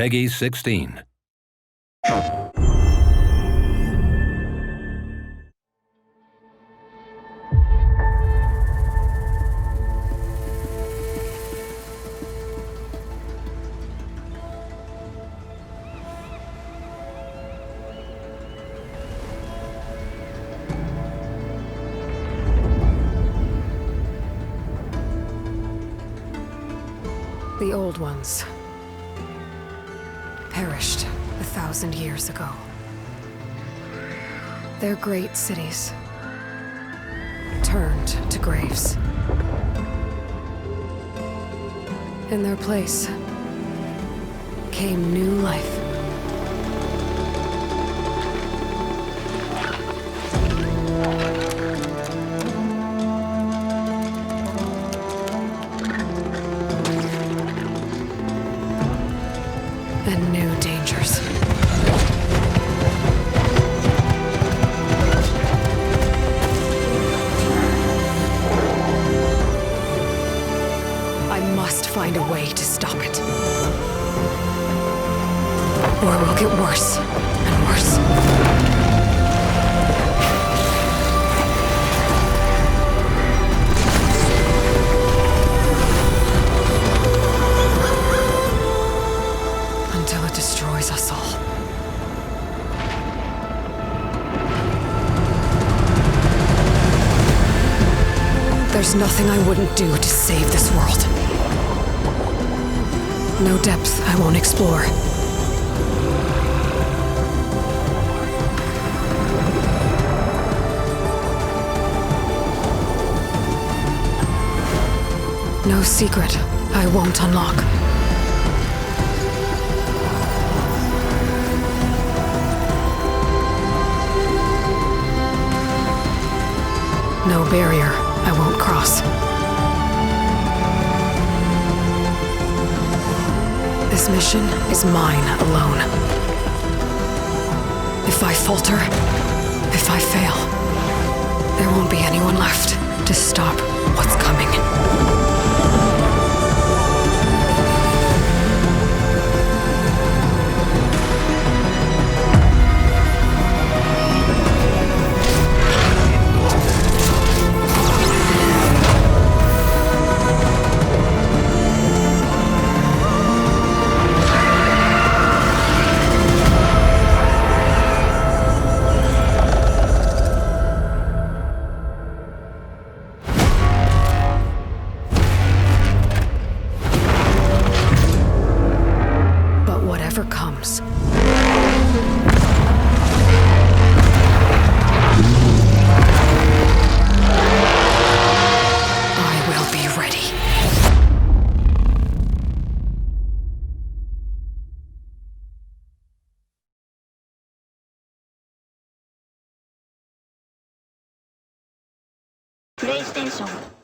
Peggy 16. The old ones perished a thousand years ago. Their great cities turned to graves. In their place came new life. And new dangers. I must find a way to stop it. Or it will get worse and worse. Destroys us all. There's nothing I wouldn't do to save this world. No depth I won't explore. No secret I won't unlock. Barrier I won't cross. This mission is mine alone. If I falter, if I fail, there won't be anyone left to stop プレイステーション